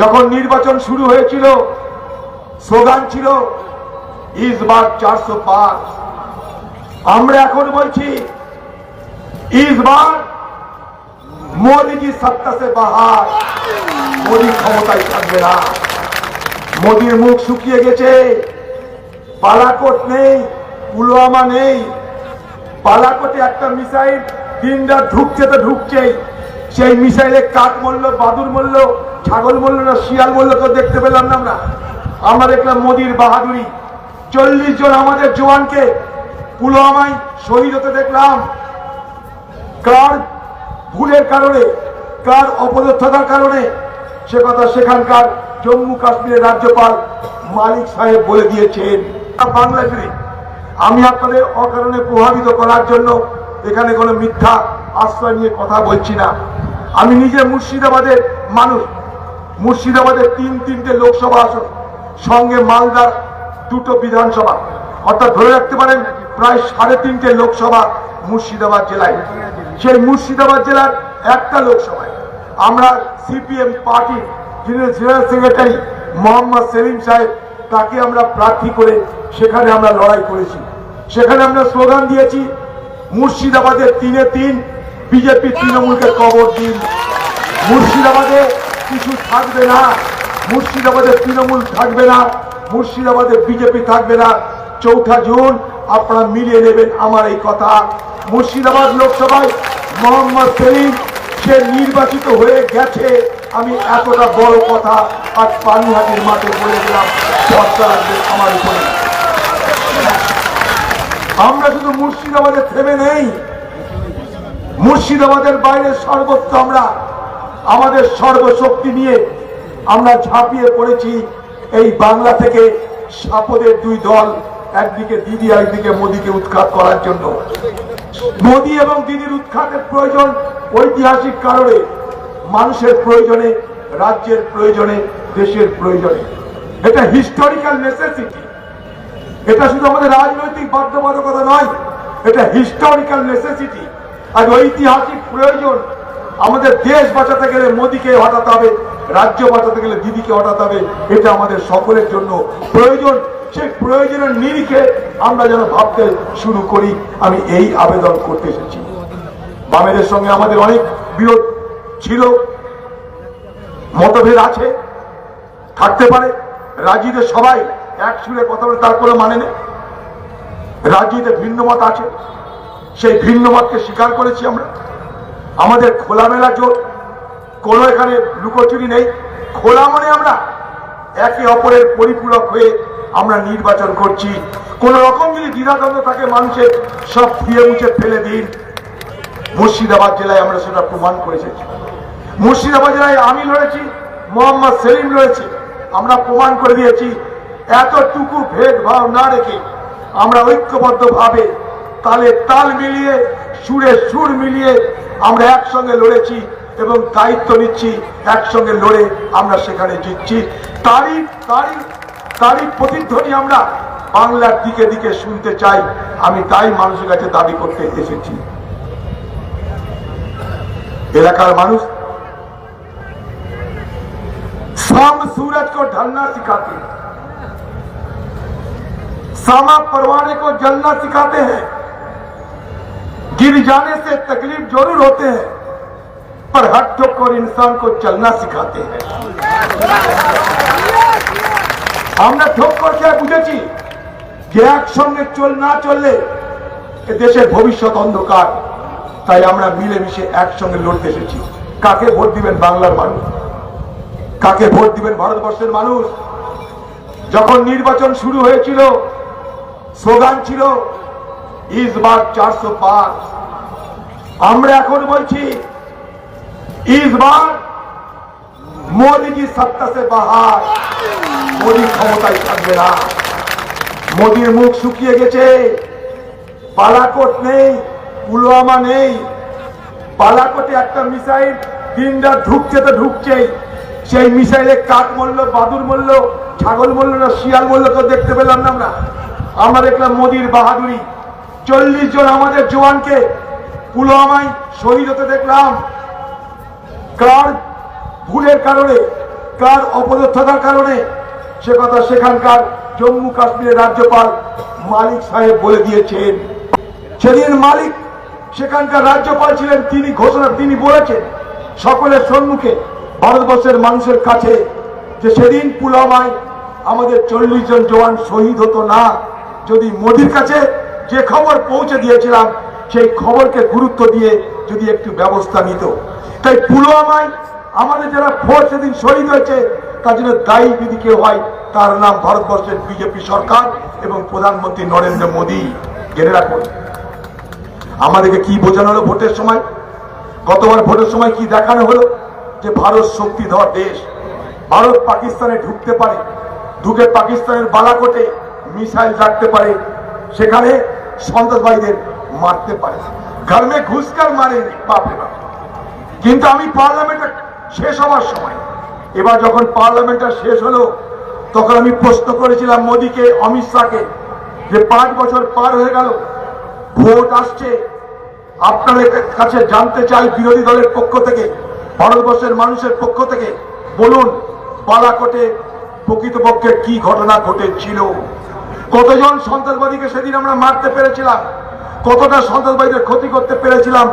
যখন নির্বাচন শুরু হয়েছিল, স্লোগান ছিল ইসবার চারশো পাঁচ। আমরা এখন বলছি ইসবার মোদীজি সত্তা সে বাহার। মোদী ক্ষমতায় থাকবে না। মোদীর মুখ শুকিয়ে গেছে। বালাকোট নেই, পুলওয়ামা নেই। বালাকোটে একটা মিসাইল রাত ঢুকছে তো ঢুকছেই। সেই মিসাইলে কাক মরল বাদুর মরল ছাগল বলল না, শিয়াল মরল তো দেখতে পেলাম না আমরা। আমরা দেখলাম মোদির বাহাদুরি। চল্লিশ জন আমাদের জওয়ানকে পুলওয়ামায় শহীদ হতে দেখলাম। কার ভুলের কারণে, কার অপদস্থতার কারণে, সে কথা সেখানকার জম্মু কাশ্মীরের রাজ্যপাল মালিক সাহেব বলে দিয়েছেন। বাংলাদেশে আমি আপনাদের অকারণে প্রভাবিত করার জন্য এখানে কোনো মিথ্যা আশ্রয় নিয়ে কথা বলছি না। আমি নিজে মুর্শিদাবাদের মানুষ। মুর্শিদাবাদের তিন তিনটে লোকসভা আসন, সঙ্গে মালদার দুটো বিধানসভা। অর্থাৎ ধরে রাখতে পারেন, প্রায় সাড়ে তিনটে লোকসভা মুর্শিদাবাদ জেলায়। সেই মুর্শিদাবাদ জেলার একটা লোকসভায় আমরা সিপিএম পার্টি যিনি জেনারেল সেক্রেটারি মোহাম্মদ সেলিম সাহেব, তাকে আমরা প্রার্থী করে সেখানে আমরা লড়াই করেছি। সেখানে আমরা স্লোগান দিয়েছি মুর্শিদাবাদের তিনে তিন, বিজেপি তৃণমূলকে কবর দিন। মুর্শিদাবাদে কিছু থাকবে না, মুর্শিদাবাদে তৃণমূল থাকবে না, মুর্শিদাবাদে বিজেপি থাকবে না। চৌঠা জুন, আপনারা মিলিয়ে নেবেন আমার এই কথা। মুর্শিদাবাদ লোকসভায় মোহাম্মদ সেলিম, সে নির্বাচিত হয়ে গেছে। আমি এতটা বড় কথা আর পানিহাটির মাঠে বলে দিলাম, ভরসা রাখবে আমার উপরে। আমরা শুধু মুর্শিদাবাদে থেমে নেই। মুর্শিদাবাদের বাইরে সর্বত্র আমরা আমাদের সর্বশক্তি নিয়ে আমরা ঝাঁপিয়ে পড়েছি। এই বাংলা থেকে সাপদের দুই দল, একদিকে দিদি একদিকে মোদীকে উৎখাত করার জন্য। মোদী এবং দিদির উৎখাতের প্রয়োজন ঐতিহাসিক কারণে, মানুষের প্রয়োজনে, রাজ্যের প্রয়োজনে, দেশের প্রয়োজনে। এটা হিস্টোরিক্যাল নেসেসিটি এটা শুধু আমাদের রাজনৈতিক বাধ্যবাধকতা নয়, এটা হিস্টোরিক্যাল নেসেসিটি আর ঐতিহাসিক প্রয়োজন আমাদের দেশ বাঁচাতে গেলে মোদীকে হটাতে হবে, রাজ্য বাঁচাতে গেলে দিদিকে হটাতে হবে, এটা আমাদের সকলের জন্য প্রয়োজন। সেই প্রয়োজনের নিরিখে আমরা যেন ভাবতে শুরু করি। আমি এই আবেদন করতে এসেছি। বামেদের সঙ্গে আমাদের অনেক বিরোধ ছিল। মতভেদ আছে, থাকতে পারে। রাজিদের সবাই এক সুরে কথা বলে তার কোনো মানে নেই। রাজনীতিতে ভিন্ন মত আছে। সেই ভিন্ন মতকে স্বীকার করেছি আমরা। আমাদের খোলামেলা জোর কোনো এখানে লুকোচুরি নেই। খোলা মনে আমরা একে অপরের পরিপূরক হয়ে আমরা নির্বাচন করছি। কোন রকম যদি দ্বিধাদ্বন্দ্ব থাকে মানুষের, সব ফিরে মুছে ফেলে দিন। মুর্শিদাবাদ জেলায় আমরা সেটা প্রমাণ করে এসেছি। মুর্শিদাবাদ জেলায় আমি লড়েছি, মোহাম্মদ সেলিম লড়েছি। আমরা প্রমাণ করে দিয়েছি, এতটুকু ভেদভাব না রেখে আমরা ঐক্যবদ্ধ ভাবে তালে তাল মিলিয়ে সুরে সুর মিলিয়ে আমরা একসঙ্গে লড়েছি এবং দায়িত্ব নিচ্ছি একসঙ্গে লড়ে আমরা সেখানে জিতছি তারই তারই তারই প্রতিধ্বনি আমরা বাংলার দিকে দিকে শুনতে চাই আমি তাই মানুষের কাছে দাবি করতে এসেছি এলাকার মানুষ शाम सूरज को ढलना सिखाते हैं सामा परवाने को जलना सिखाते हैं गिर जाने से तकलीफ जरूर होते हैं पर हट ठोक और इंसान को चलना सिखाते हैं আমরা ঠোক খেয়ে বুঝেছি যে একসঙ্গে চল না চললে এ দেশের ভবিষ্যৎ অন্ধকার তাই আমরা মিলেমিশে একসঙ্গে লড়তে এসেছি কাকে ভোট দিবেন বাংলার মানুষ কাকে ভোট দিবেন ভারতবর্ষের মানুষ যখন নির্বাচন শুরু হয়েছিল স্লোগান ছিল ইসবার চারশো পাঁচ আমরা এখন বলছি ইসবার মোদীজি সত্তা সে বাহার মোদী ক্ষমতায় থাকবে না। মোদীর মুখ শুকিয়ে গেছে। পালাকোট নেই, পুলওয়ামা নেই। পালাকোটে একটা মিসাইল দিন ঢুকছে তো ঢুকছেই। সেই মিসাইলে কাক মরল বাদুর মরল ছাগল মরল না শিয়াল মরল তো দেখতে পেলাম না আমরা। আমরা দেখলাম মোদির বাহাদুরি। চল্লিশ জন আমাদের জওয়ানকে পুলওয়ামায় শহীদ হতে দেখলাম। কার ভুলের কারণে, কার অপদস্থতার কারণে, সে কথা সেখানকার জম্মু কাশ্মীরের রাজ্যপাল মালিক সাহেব বলে দিয়েছেন। সেদিন মালিক সেখানকার রাজ্যপাল ছিলেন, তিনি ঘোষণা, তিনি বলেছেন, সকলের সম্মুখে ভারতবর্ষের মানুষের কাছে যে সেদিন পুলওয়ামায় আমাদের চল্লিশ জন জওয়ান শহীদ হতো না, যদি মোদির কাছে যে খবর পৌঁছে দিয়েছিলাম সেই খবরকে গুরুত্ব দিয়ে যদি একটু ব্যবস্থা নিত। তাই পুলওয়ামায় আমাদের যারা ফোর সেদিন শহীদ হয়েছে, তার জন্য দায়ী যদি কেউ হয়, তার নাম ভারতবর্ষের বিজেপি সরকার এবং প্রধানমন্ত্রী নরেন্দ্র মোদী। জেনে রাখুন, আমাদেরকে কি বোঝানো হলো ভোটের সময়? গতবার ভোটের সময় কি দেখানো হলো? যে ভারত শক্তিধর দেশ, ভারত পাকিস্তানে ঢুকতে পারে, ঢুকে পাকিস্তানের বালাকোটে মিসাইল রাখতে পারে, সেখানে সন্ত্রাসবাদীদের মারতে পারে ঘর মে ঘুষকার মারে বাপরে বাপ। কিন্তু আমি পার্লামেন্টটা শেষ হওয়ার সময়, এবার যখন পার্লামেন্টটা শেষ হলো, তখন আমি প্রশ্ন করেছিলাম মোদীকে, অমিত শাহকে, যে পাঁচ বছর পার হয়ে গেল, ভোট আসছে। আপনাদের কাছে জানতে চাই বিরোধী দলের পক্ষ থেকে, ভারতবর্ষের মানুষের পক্ষ থেকে, বলুন, বালাকোটে প্রকৃতপক্ষে কি ঘটনা ঘটেছিল? কতজন সন্ত্রাসবাদীকে সেদিন আমরা মারতে পেরেছিলাম? কতটা সন্ত্রাসবাদীদের ক্ষতি করতে পেরেছিলাম,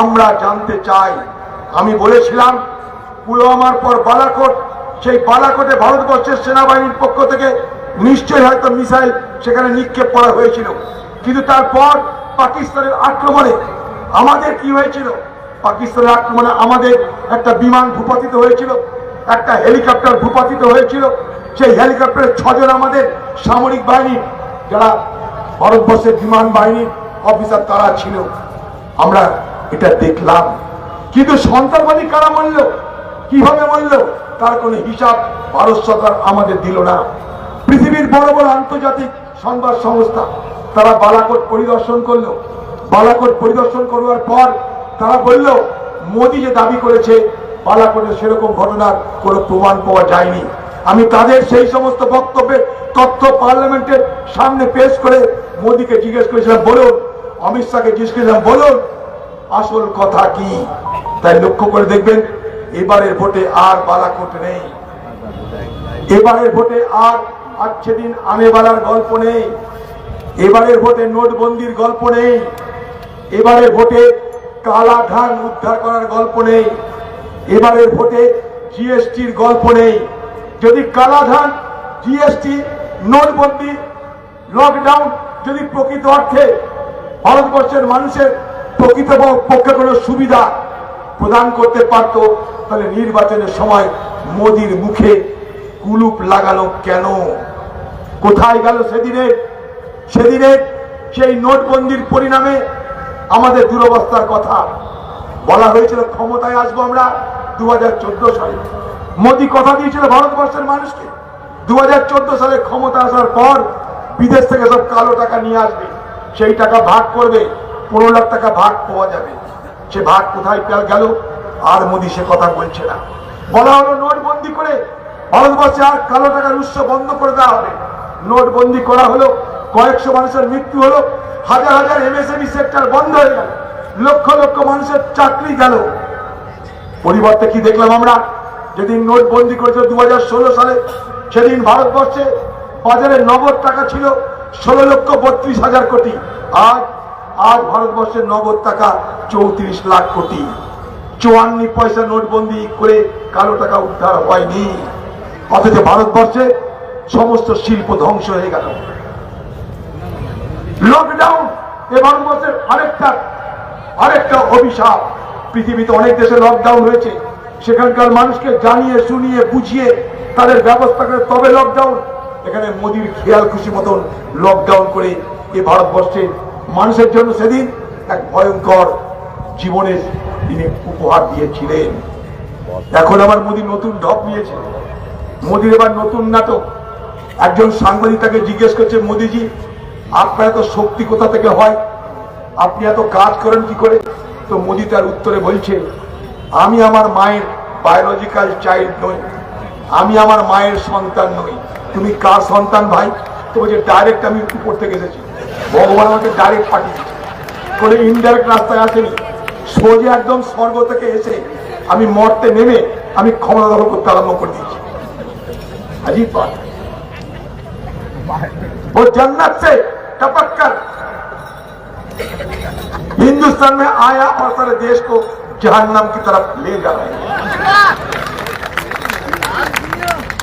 আমরা জানতে চাই। আমি বলেছিলাম, পুলওয়ামার পর বালাকোট, সেই বালাকোটে ভারতবর্ষের সেনাবাহিনীর পক্ষ থেকে নিশ্চয়ই হয়তো মিসাইল সেখানে নিক্ষেপ করা হয়েছিল। কিন্তু তারপর পাকিস্তানের আক্রমণে আমাদের কি হয়েছিল? পাকিস্তানের আক্রমণে আমাদের একটা বিমান ভূপাতিত হয়েছিল, একটা হেলিকপ্টার ভূপাতিত হয়েছিল। সেই হেলিকপ্টারের ছজন আমাদের সামরিক বাহিনী, যারা ভারতবর্ষের বিমান বাহিনীর অফিসার তারা ছিল? আমরা এটা দেখলাম। কিন্তু সন্ত্রাসবাদী কারা মরল? কীভাবে মরল? তার কোনো হিসাব ভারত সরকার আমাদের দিল না। পৃথিবীর বড় বড় আন্তর্জাতিক সংবাদ সংস্থা, তারা বালাকোট পরিদর্শন করল। বালাকোট পরিদর্শন করবার পর তারা বলল, মোদী যে দাবি করেছে, বালাকোটে সেরকম ঘটনার কোনো প্রমাণ পাওয়া যায়নি। আমি তাদের সেই সমস্ত বক্তব্যের তথ্য পার্লামেন্টের সামনে পেশ করে মোদীকে জিজ্ঞেস করেছিলাম, বলুন অমিত শাহকে জিজ্ঞেস করেছিলাম, বলুন, আসল কথা কি? তাই লক্ষ্য করে দেখবেন, এবারের ভোটে আর বালাকোট নেই। এবারের ভোটে আর আচ্ছে দিন আনেবালার গল্প নেই। এবারের ভোটে নোটবন্দির গল্প নেই। এবারের ভোটে কালা ধান উদ্ধার করার গল্প নেই। এবারের ভোটে জিএসটির গল্প নেই। যদি কালা ধান, জিএসটি, নোটবন্দি লকডাউন যদি প্রকৃত অর্থে ভারতবর্ষের মানুষের প্রকৃত পক্ষে কোনো সুবিধা প্রদান করতে পারত, তাহলে নির্বাচনের সময় মোদির মুখে কুলুপ লাগালো কেন? কোথায় গেল সেদিনে? সেদিনে সেই নোটবন্দির পরিণামে আমাদের দুরবস্থার কথা বলা হয়েছিল, ক্ষমতায় আসব আমরা দু হাজার চোদ্দ সালে। মোদি কথা দিয়েছিল ভারতবর্ষের মানুষকে দু হাজার চোদ্দ সালে ক্ষমতা আসার পর বিদেশ থেকে সব কালো টাকা নিয়ে আসবে। সেই টাকা ভাগ করবে, পনেরো লাখ টাকা ভাগ পাওয়া যাবে। সে ভাগ কোথায় পেয়ে গেল? আর মোদি সে কথা বলছে না। বলা হলো নোটবন্দি করে ভারতবর্ষে আর কালো টাকার উৎস বন্ধ করে দেওয়া হবে। নোটবন্দি করা হলো, কয়েকশো মানুষের মৃত্যু হলো, হাজার হাজার এমএসএমই সেক্টর বন্ধ হয়ে গেল, লক্ষ লক্ষ মানুষের চাকরি গেল। পরিবর্তে কি দেখলাম আমরা? যেদিন নোটবন্দি করেছিল দু হাজার ষোলো সালে, সেদিন ভারতবর্ষে বাজারে নগদ টাকা ছিল ষোলো লক্ষ বত্রিশ হাজার কোটি। আজ আজ ভারতবর্ষের নগদ টাকা চৌত্রিশ লাখ কোটি। চুয়ান্ন পয়সা নোটবন্দি করে কালো টাকা উদ্ধার হয়নি। অথচ ভারতবর্ষে সমস্ত শিল্প ধ্বংস হয়ে গেল। লকডাউন এ ভারতবর্ষের আরেকটা আরেকটা অভিশাপ। পৃথিবীতে অনেক দেশে লকডাউন হয়েছে। সেখানকার মানুষকে জানিয়ে, শুনিয়ে, বুঝিয়ে তাদের ব্যবস্থা করে, তবে লকডাউন এখানে মোদির খেয়াল খুশি মতন লকডাউন করে এ ভারতবর্ষে মানুষের জন্য সেদিন এক ভয়ঙ্কর জীবনের তিনি উপহার দিয়েছিলেন। এখন আবার মোদী নতুন ঢপ নিয়েছে। মোদির এবার নতুন নাটক। একজন সাংবাদিক তাকে জিজ্ঞেস করছে, মোদিজি, আপনার এত শক্তি কোথা থেকে হয়? আপনি এত কাজ করেন কি করে? তো মোদি তার উত্তরে বলছে, আমি আমার মায়ের বায়োলজিক্যাল চাইল্ড নই। আমি আমার মায়ের সন্তান নই। তুমি কার সন্তান ভাই তো বলছে ডাইরেক্ট আমি উপর থেকে এসেছি ভগবান আমাকে ডাইরেক্ট পাঠিয়েছে কোনো ইনডাইরেক্ট রাস্তায় আসেনি সোজা একদম স্বর্গ থেকে এসে আমি মরতে নেমে আমি ক্ষমতা দখল করতে আরম্ভ করে দিয়েছি अजीब बात है वो जन्नत से टपक कर हिंदुस्तान में आया और सारे देश को जहन्नम की तरफ ले जा रहे हैं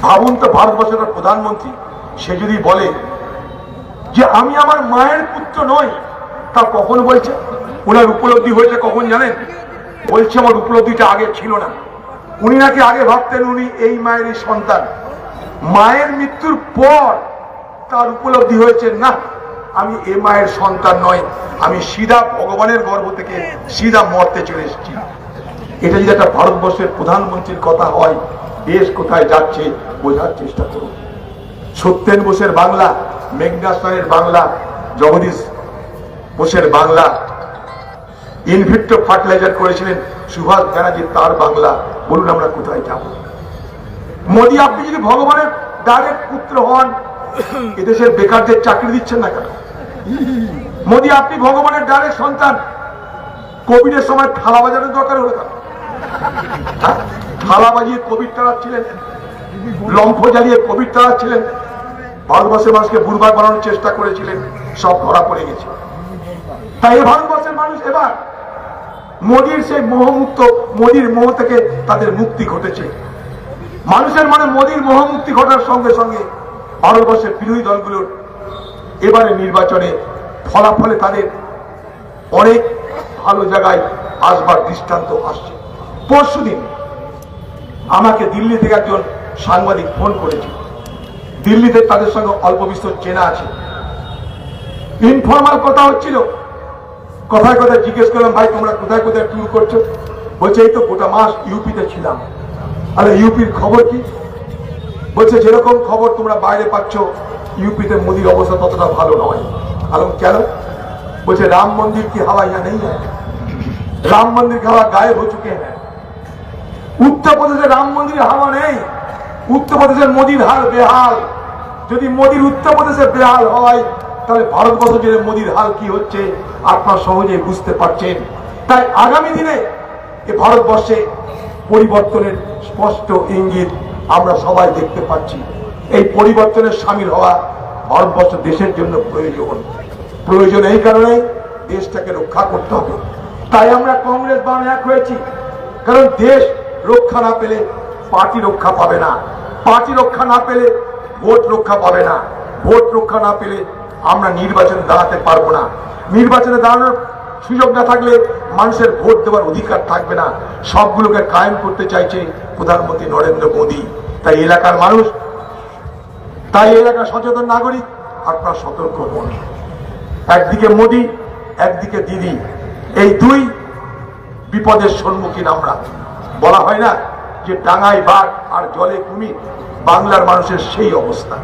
ভাবুন তো, ভারতবর্ষের প্রধানমন্ত্রী, সে যদি বলে যে আমি আমার মায়ের পুত্র নই, তা কখন বলছে? ওনার উপলব্ধি হয়েছে কখন জানেন? বলছে আমার উপলব্ধিটা আগে ছিল না। উনি নাকি আগে ভাবতেন উনি এই মায়েরই সন্তান। মায়ের মৃত্যুর পর তার উপলব্ধি হয়েছে, না, আমি এ মায়ের সন্তান নয় আমি সিধা ভগবানের গর্ভ থেকে সিধা মরতে চলে এসেছি। এটা যদি একটা ভারতবর্ষের প্রধানমন্ত্রীর কথা হয় দেশ কোথায় যাচ্ছে, বোঝার চেষ্টা করুন। সত্যেন বোসের বাংলা মেঘনাস্তানের বাংলা, জগদীশ বোসের বাংলা। ইনভিক্টো ফার্টিলাইজার করেছিলেন সুভাষ ব্যানার্জি, তার বাংলা। বলুন আমরা কোথায় যাব। মোদী, আপনি যদি ভগবানের ডাইরেক্ট পুত্র হন, এদেশের বেকারদের চাকরি দিচ্ছেন না কেন? মোদী, আপনি ভগবানের ডাইরেক্ট সন্তান, কোভিডের সময় থালা বাজারের দরকার হলো কেন? হ্যাঁ? থালা বাজিয়ে কোভিড তাড়াচ্ছিলেন লম্ফ জ্বালিয়ে কোভিড তাড়াচ্ছিলেন ভারতবর্ষের মানুষকে বুড়বার বানানোর চেষ্টা করেছিলেন, সব ধরা পড়ে গেছে। তাই ভারতবর্ষের মানুষ এবার মোদির সেই মোহমুক্ত, মোদির মোহ থেকে তাদের মুক্তি ঘটেছে। মানুষের মনে মোদির মোহমুক্তি ঘটার সঙ্গে সঙ্গে ভারতবর্ষের বিরোধী দলগুলোর এবারে নির্বাচনে ফলাফলে তাদের অনেক ভালো জায়গায় আসবার দৃষ্টান্ত আসছে। পরশুদিন আমাকে দিল্লি থেকে একজন সাংবাদিক ফোন করেছে। দিল্লিতে তাদের সঙ্গে অল্প বিস্তর চেনা আছে। ইনফর্মাল কথা হচ্ছিল। কথায় কথায় জিজ্ঞেস করলাম, ভাই, তোমরা কোথায় কোথায় ট্যুর করছ? বলছে, এই তো গোটা মাস ইউপিতে ছিলাম। আরে ইউপির খবর কি? বলছে, যেরকম খবর তোমরা বাইরে পাচ্ছ ইউপিতে মোদির অবস্থা ততটা ভালো নয়। আলম, কেন? বলছে, রাম মন্দির কি হাওয়া ইয়া নেই? রাম মন্দির কি হাওয়া গায়েব হো চুকে হ্যাঁ हैं উত্তর প্রদেশে রাম মন্দিরের হাওয়া নেই। উত্তর প্রদেশের মোদির হাল বেহাল। যদি মোদির উত্তর প্রদেশে বেহাল হয়, তাহলে ভারতবর্ষ জুড়ে মোদির হাল কি হচ্ছে, আপনার সহজে বুঝতে পারছেন। তাই আগামী দিনে এ ভারতবর্ষে পরিবর্তনের স্পষ্ট ইঙ্গিত আমরা সবাই দেখতে পাচ্ছি। এই পরিবর্তনের সামিল হওয়া ভারতবর্ষ দেশের জন্য প্রয়োজন। প্রয়োজন এই কারণে দেশটাকে রক্ষা করতে হবে। তাই আমরা কংগ্রেস বাম এক হয়েছি। কারণ দেশ রক্ষা না পেলে পার্টি রক্ষা পাবে না। পার্টি রক্ষা না পেলে ভোট রক্ষা পাবে না। ভোট রক্ষা না পেলে আমরা নির্বাচনে দাঁড়াতে পারব না। নির্বাচনে দাঁড়ানোর সুযোগ না থাকলে মানুষের ভোট দেওয়ার অধিকার থাকবে না। সবগুলোকে কায়েম করতে চাইছে প্রধানমন্ত্রী নরেন্দ্র মোদী। তাই এলাকার মানুষ, তাই এলাকার সচেতন নাগরিক, আপনারা সতর্ক হন। একদিকে মোদী, একদিকে দিদি। এই দুই বিপদের সম্মুখীন আমরা। বলা হয় না যে ডাঙায় বাঘ আর জলে কুমির, বাংলার মানুষের সেই অবস্থা।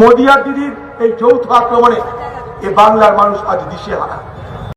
মোদী দিদির এই যৌথ আক্রমণে এ বাংলার মানুষ আজ দিশে দিশেহারা।